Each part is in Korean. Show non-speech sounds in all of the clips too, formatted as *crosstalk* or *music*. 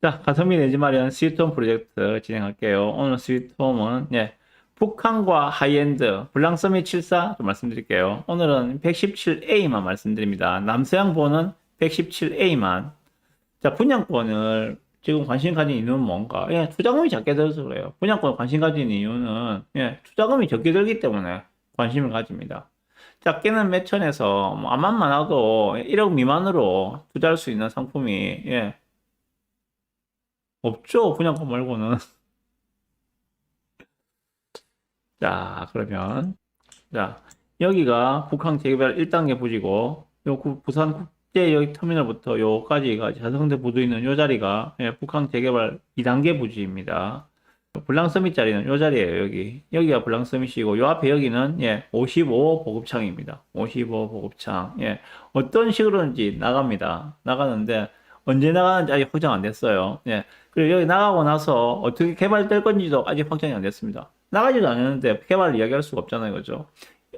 자, 가성비 내지 마련 스위트홈 프로젝트 진행할게요. 오늘 스위트홈은 예, 북한과 하이엔드 블랑서미 74 좀 말씀드릴게요. 오늘은 117A만 말씀드립니다. 남서양보는 117A만. 자, 분양권을 지금 관심 가진 이유는 뭔가? 예, 투자금이 작게 들어서 그래요. 분양권 관심 가진 이유는 예, 투자금이 적게 들기 때문에 관심을 가집니다. 작게는 몇 천에서 뭐 암만 많아도 1억 미만으로 투자할 수 있는 상품이 예, 없죠. 분양권 말고는. *laughs* 자, 그러면 자, 여기가 북한 재개발 1단계 부지고 요 구- 부산 국제 여기 터미널부터 요까지가 자성대 부두 있는 요 자리가 예, 북한 재개발 2단계 부지입니다. 블랑 서밋 자리는 요 자리예요, 여기. 여기가 블랑 서밋이고 요 앞에 여기는 예, 55 보급창입니다. 55 보급창. 예. 어떤 식으로든지 나갑니다. 나가는데 언제 나가는지 아직 확정 안 됐어요. 예. 그리고 여기 나가고 나서 어떻게 개발될 건지도 아직 확정이 안 됐습니다. 나가지도 않았는데 개발을 이야기할 수가 없잖아요. 그죠?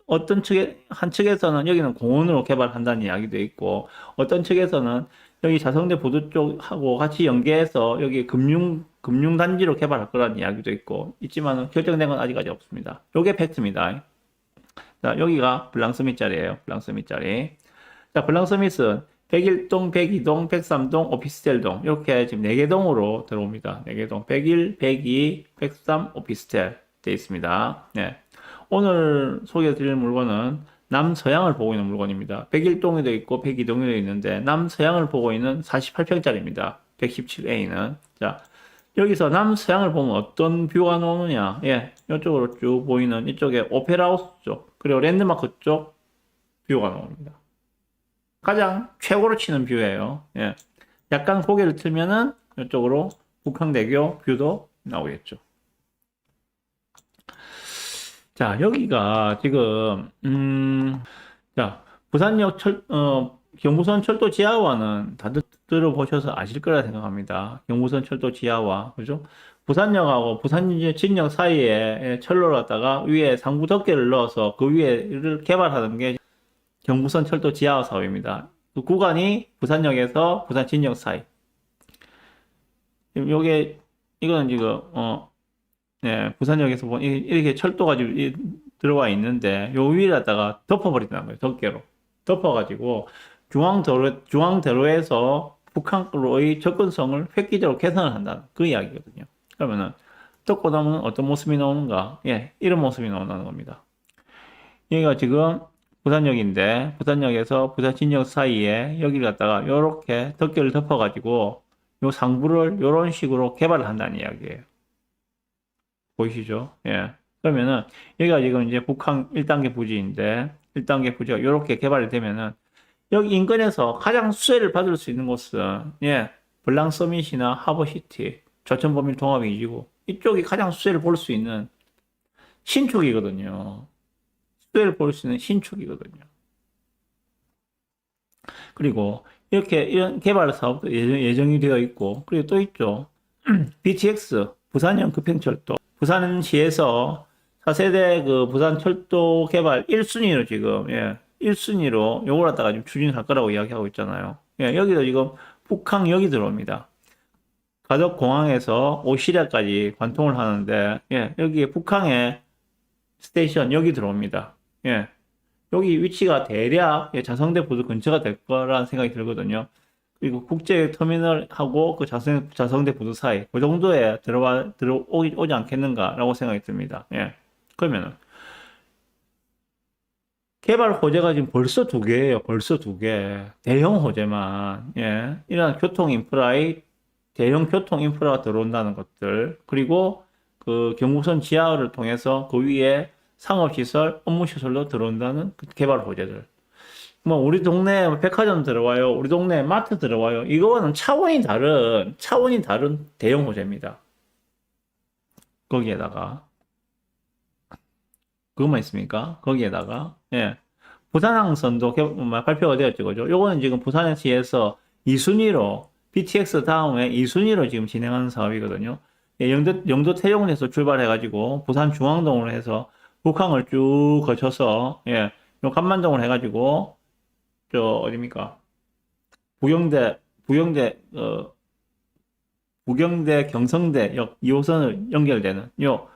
어떤 측에, 한 측에서는 여기는 공원으로 개발한다는 이야기도 있고, 어떤 측에서는 여기 자성대 보도 쪽하고 같이 연계해서 여기 금융, 금융단지로 개발할 거라는 이야기도 있고, 있지만 결정된 건 아직까지 없습니다. 요게 팩트입니다. 자, 여기가 블랑스밋 자리예요. 블랑스밋 자리. 자, 블랑스밋은 101동, 102동, 103동, 오피스텔동 이렇게 지금 4개 동으로 들어옵니다. 4개 동. 101, 102, 103 오피스텔 되어 있습니다. 네. 오늘 소개해 드릴 물건은 남서양을 보고 있는 물건입니다. 101동에도 있고 102동에도 있는데 남서양을 보고 있는 48평짜리입니다. 117A는. 자, 여기서 남서양을 보면 어떤 뷰가 나오느냐? 예, 이쪽으로 쭉 보이는 이쪽에 오페라 하우스 쪽, 그리고 랜드마크 쪽 뷰가 나옵니다. 가장 최고로 치는 뷰예요. 예. 약간 고개를 틀면은 이쪽으로 북한대교 뷰도 나오겠죠. 자, 여기가 지금 음, 자, 부산역 철, 어, 경부선 철도 지하화는 다들 들어보셔서 아실 거라 생각합니다. 경부선 철도 지하화, 그죠? 부산역하고 부산 진역 사이에 철로를 갖다가 위에 상부 덮개를 넣어서 그 위에를 개발하는 게 경부선 철도 지하화 사업입니다. 그 구간이 부산역에서 부산 진역 사이. 요게 이거는 지금 어 네, 부산역에서 보 이- 이렇게 철도가 지금 이- 들어와 있는데 요 위에다가 덮어버린다는 거예요. 덮개로 덮어가지고 중앙도로 중앙도로에서 북한으로의 접근성을 획기적으로 개선을 한다는 그 이야기거든요. 그러면은 덮고 나면 어떤 모습이 나오는가? 예, 이런 모습이 나온다는 겁니다. 여기가 지금 부산역인데 부산역에서 부산 진역 사이에 여기를 갖다가 요렇게 덮개를 덮어가지고 요 상부를 요런 식으로 개발을 한다는 이야기예요. 보이시죠? 예. 그러면은 여기가 지금 이제 북한 1단계 부지인데 1단계 부지가 요렇게 개발이 되면은 여기 인근에서 가장 수혜를 받을 수 있는 곳은 예, 블랑 서밋이나 하버시티, 조천범일 동합이지고 이쪽이 가장 수혜를 볼 수 있는 신축이거든요. 수혜를 볼 수 있는 신축이거든요. 그리고 이렇게 이런 개발 사업도 예정, 예정 이 되어 있고 그리고 또 있죠. BTX 부산형 급행철도 부산시에서 4세대 그 부산 철도 개발 1순위로 지금 예, 1순위로 요걸 갖다가 지금 추진할 거라고 이야기하고 있잖아요. 예, 여기도 지금 북항역이 들어옵니다. 가덕 공항에서 오시리아까지 관통을 하는데 예, 여기에 북항에 스테이션 여기 들어옵니다. 예. 여기 위치가 대략 예, 자성대 부두 근처가 될 거라는 생각이 들거든요. 그리고 국제 터미널하고 그 자성, 자성대 부두 사이, 그 정도에 들어와, 들어오지 오지 않겠는가라고 생각이 듭니다. 예. 그러면은, 개발 호재가 지금 벌써 두 개예요. 벌써 두 개. 대형 호재만, 예. 이런 교통 인프라의 대형 교통 인프라가 들어온다는 것들, 그리고 그 경부선 지하를 통해서 그 위에 상업시설, 업무시설로 들어온다는 그 개발 호재들. 뭐, 우리 동네 백화점 들어와요. 우리 동네 마트 들어와요. 이거와는 차원이 다른, 차원이 다른 대형 호재입니다. 거기에다가. 그것만 있습니까? 거기에다가, 예. 부산항선도 개- 뭐 발표가 되었죠. 그죠? 요거는 지금 부산시에서 2순위로, BTX 다음에 2순위로 지금 진행하는 사업이거든요. 예, 영도, 영도 태용에서 출발해 가지고, 부산 중앙동으로 해서 북항을 쭉 거쳐서, 예, 요 간만동을 해가지고, 저, 어딥니까? 부경대, 부경대, 어, 부경대, 경성대 역 2호선을 연결되는 요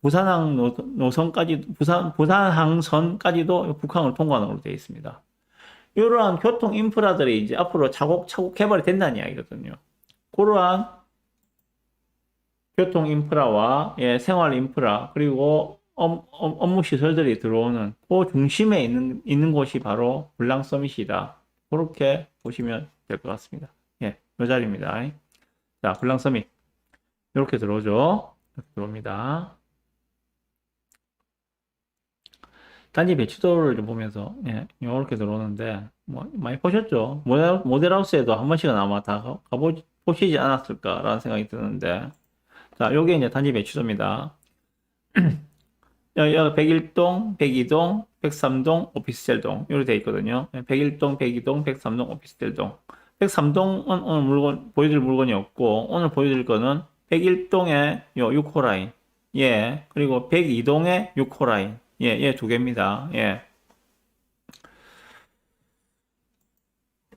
부산항 노- 노선까지 부산 부산항선까지도 북항을 통과하는 걸로 되어 있습니다. 이러한 교통 인프라들이 이제 앞으로 차곡차곡 개발이 된다는 이야기거든요. 그러한 교통 인프라와 예, 생활 인프라 그리고 업무 시설들이 들어오는 그 중심에 있는 있는 곳이 바로 불랑 서밋이다. 그렇게 보시면 될 것 같습니다. 예, 이 자리입니다. 자, 불랑 서밋 이렇게 들어오죠. 이렇게 들어옵니다. 단지 배치도를 좀 보면서 예, 이렇게 들어오는데 뭐 많이 보셨죠? 모델, 모델하우스에도 한 번씩은 아마 다 가- 가보 보시지 않았을까라는 생각이 드는데 자, 요게 이제 단지 배치도입니다. *clears throat* 여기 101동, 102동, 103동, 오피스텔동 이렇게 돼 있거든요. 101동, 102동, 103동, 오피스텔동. 103동은 오늘 물건 보여드릴 물건이 없고 오늘 보여드릴 거는 101동의 요 6호 라인, 예, 그리고 102동의 6호 라인, 예, 예, 두 개입니다. 예.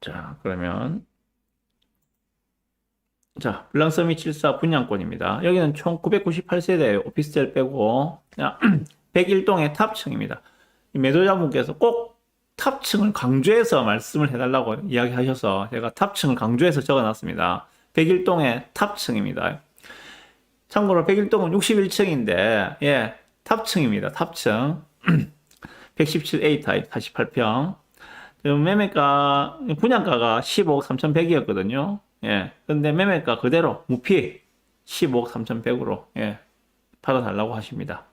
자, 그러면 자, 블랑서미 74 분양권입니다. 여기는 총 998세대 오피스텔 빼고 101동의 *clears throat* 탑층입니다. 이 매도자분께서 꼭 탑층을 강조해서 말씀을 해달라고 이야기하셔서 제가 탑층을 강조해서 적어놨습니다. 101동의 탑층입니다. 참고로 101동은 61층인데 예, 탑층입니다. 탑층 *clears throat* 117A 타입 48평 지금 매매가 분양가가 15억 3,100이었거든요. 예. 근데 매매가 그대로 무피 15억 3,100으로 예. 팔아달라고 하십니다.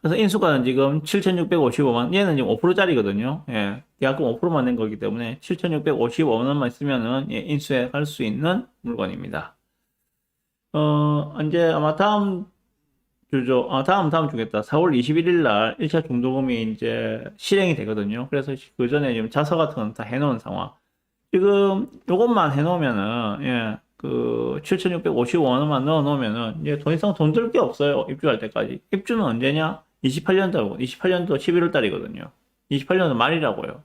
그래서 인수가는 지금 7,655만, 얘는 지금 5%짜리거든요. 예. 계약금 5%만 낸 거기 때문에 7,655만원만 있으면은 예, 인수해 갈수 있는 물건입니다. 어, 이제 아마 다음 주죠. 아, 다음, 다음 주겠다. 4월 21일 날 1차 중도금이 이제 실행이 되거든요. 그래서 그 전에 지금 자서 같은 건 다 해놓은 상황. 지금 요것만 해놓으면은, 예, 그 7,655원만 넣어놓으면은, 이제 더 이상 돈 들 게 없어요. 입주할 때까지. 입주는 언제냐? 28년도고, 28년도 11월 달이거든요. 28년도 말이라고요.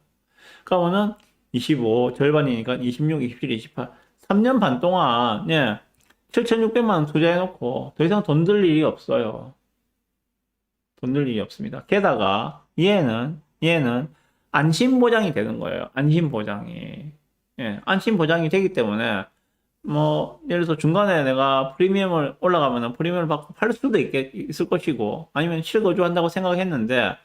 그러면은 25, 절반이니까 26, 27, 28. 3년 반 동안, 예, 7,600만 원 투자해놓고 더 이상 돈 들 일이 없어요. 돈 들 일이 없습니다. 게다가 얘는 얘는 안심 보장이 되는 거예요. 안심 보장이. 예, 안심 보장이 되기 때문에 뭐 예를 들어서 중간에 내가 프리미엄을 올라가면은 프리미엄을 받고 팔 수도 있겠, 있을 것이고 아니면 실거주한다고 생각했는데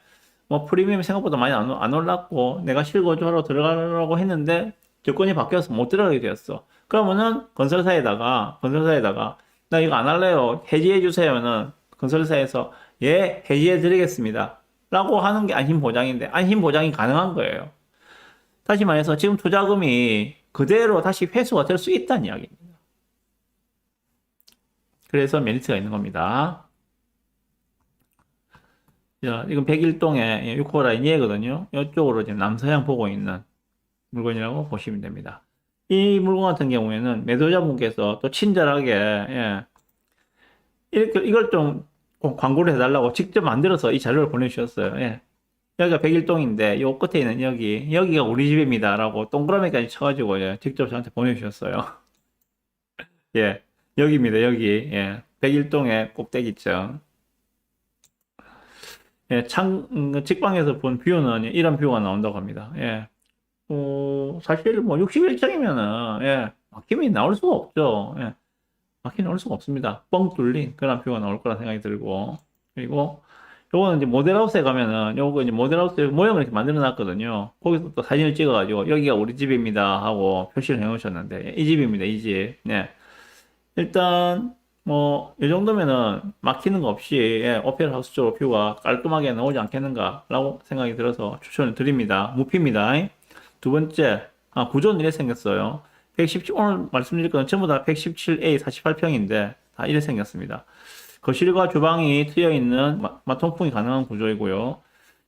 뭐 프리미엄이 생각보다 많이 안, 안 올랐고 내가 실거주하러 들어가려고 했는데 조건이 바뀌어서 못 들어가게 되었어. 그러면은 건설사에다가 건설사에다가 나 이거 안 할래요. 해지해 주세요는 건설사에서 예 해지해 드리겠습니다. 라고 하는 게 안심 보장인데 안심 보장이 가능한 거예요. 다시 말해서 지금 투자금이 그대로 다시 회수가 될 수 있다는 이야기입니다. 그래서 메리트가 있는 겁니다. 자, 이건 101동의 6호 라인 이거든요. 이쪽으로 지금 남서향 보고 있는 물건이라고 보시면 됩니다. 이 물건 같은 경우에는 매도자분께서 또 친절하게 예, 이렇게 이걸 좀 광고를 해달라고 직접 만들어서 이 자료를 보내주셨어요. 예. 여기가 101동인데 요 끝에 있는 여기 여기가 우리 집입니다 라고 동그라미까지 쳐가지고 예, 직접 저한테 보내주셨어요. *laughs* 예, 여기입니다. 여기 예, 101동의 꼭대기층. 예, 창 음, 직방에서 본 뷰는 이런 뷰가 나온다고 합니다. 예. 어, 사실 뭐 61층이면은 예, 막힘이 나올 수가 없죠. 예. 막힘이 나올 수가 없습니다. 뻥 뚫린 그런 뷰가 나올 거라 생각이 들고 그리고 요거는 이제 모델하우스에 가면은 요거 이제 모델하우스 모형을 이렇게 만들어 놨거든요. 거기서 또 사진을 찍어 가지고 여기가 우리 집입니다 하고 표시를 해 놓으셨는데 이 집입니다 이 집. 네. 일단 뭐 이 정도면은 막히는 거 없이 예, 오페라 하우스 쪽으로 뷰가 깔끔하게 나오지 않겠는가라고 생각이 들어서 추천을 드립니다. 무피입니다. 두 번째, 아, 구조는 이렇게 생겼어요. 117, 오늘 말씀드릴 거는 전부 다 117A 48평인데, 다 이렇게 생겼습니다. 거실과 주방이 트여 있는 마, 통풍이 가능한 구조이고요.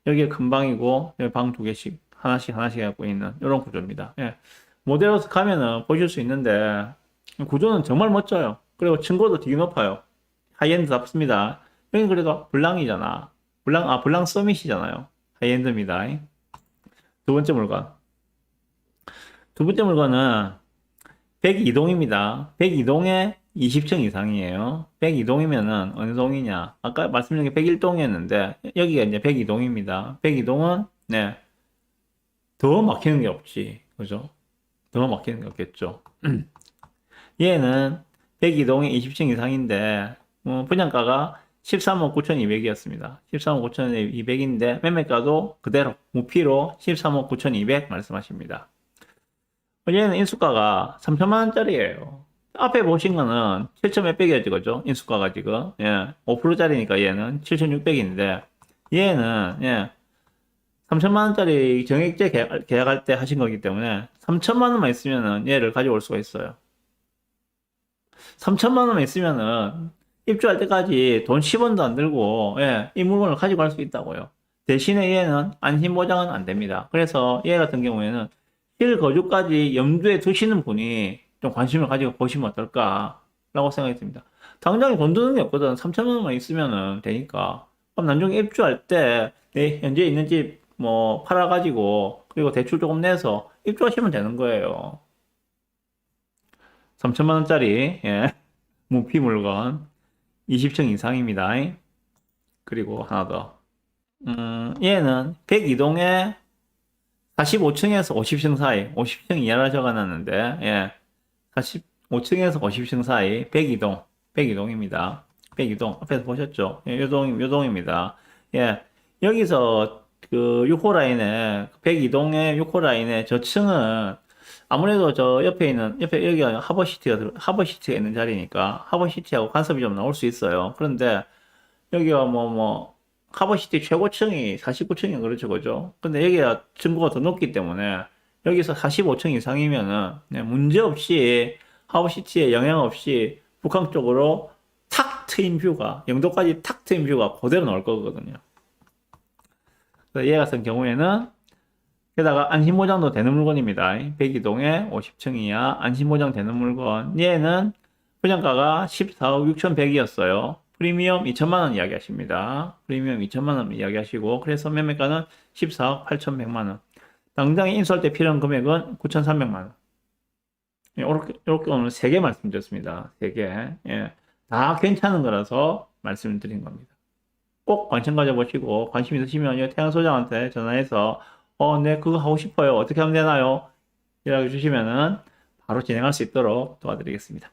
여기에 큰 방이고, 여기 방두 개씩, 하나씩 하나씩 갖고 있는 이런 구조입니다. 예. 모델하우스 가면은 보실 수 있는데, 구조는 정말 멋져요. 그리고 층고도 되게 높아요. 하이엔드답습니다. 여기 그래도 블랑이잖아. 블랑, 아, 블랑 서밋이잖아요. 하이엔드입니다. 두 번째 물건. 두 번째 물건은 102동입니다. 102동에 20층 이상이에요. 102동이면은 어느 동이냐? 아까 말씀드린 게 101동이었는데 여기가 이제 102동입니다. 102동은 네. 더 막히는 게 없지. 그죠? 더 막히는 게 없겠죠. *clears throat* 얘는 102동에 20층 이상인데 어, 분양가가 13억 9,200이었습니다. 13억 9,200인데 매매가도 그대로 무피로 13억 9,200 말씀하십니다. 얘는 인수가가 3천만 원짜리예요. 앞에 보신 거는 7천 몇백이었지, 그죠? 인수가가 지금. 예. 5%짜리니까 얘는 7,600인데, 얘는, 예. 3천만 원짜리 정액제 계약, 계약할 때 하신 거기 때문에 3천만 원만 있으면은 얘를 가져올 수가 있어요. 3천만 원만 있으면은 입주할 때까지 돈 10원도 안 들고, 예, 이 물건을 가지고 갈 수 있다고요. 대신에 얘는 안심 보장은 안 됩니다. 그래서 얘 같은 경우에는 실거주까지 염두에 두시는 분이 좀 관심을 가지고 보시면 어떨까라고 생각이 듭니다. 당장에 돈 드는 게 없거든. 3천만 원만 있으면은 되니까. 그럼 나중에 입주할 때 내 현재 있는 집 뭐 팔아가지고 그리고 대출 조금 내서 입주하시면 되는 거예요. 3천만 원짜리 예. *laughs* 무피 물건 20층 이상입니다. 그리고 하나 더. 음, 얘는 102동에 45층에서 50층 사이, 50층 이하라 적어놨는데, 예. 45층에서 50층 사이, 102동, 102동입니다. 102동, 앞에서 보셨죠? 예, 요 동, 요 동입니다. 예. 여기서 그 6호 라인에, 102동의 6호 라인에 저 층은 아무래도 저 옆에 있는, 옆에 여기가 하버시티가, 하버시티가 있는 자리니까 하버시티하고 간섭이 좀 나올 수 있어요. 그런데 여기가 뭐, 뭐, 하버시티 최고층이 49층이 그렇죠, 그죠? 근데 여기가 층고가 더 높기 때문에 여기서 45층 이상이면은 그냥 문제 없이 하버시티에 영향 없이 북한 쪽으로 탁 트인 뷰가, 영도까지 탁 트인 뷰가 그대로 나올 거거든요. 얘 같은 경우에는 게다가 안심보장도 되는 물건입니다. 102동에 50층 이하 안심보장 되는 물건. 얘는 분양가가 14억 6,100이었어요. 프리미엄 2천만 원 이야기하십니다. 프리미엄 2천만 원 이야기하시고 그래서 매매가는 14억 8,100만 원. 당장 인수할 때 필요한 금액은 9,300만 원. 이렇게 이렇게 오늘 세 개 말씀드렸습니다. 세 개. 예. 다 괜찮은 거라서 말씀을 드린 겁니다. 꼭 관심 가져보시고 관심 있으시면 태양 소장한테 전화해서 어, 네 그거 하고 싶어요. 어떻게 하면 되나요? 연락해 주시면은 바로 진행할 수 있도록 도와드리겠습니다.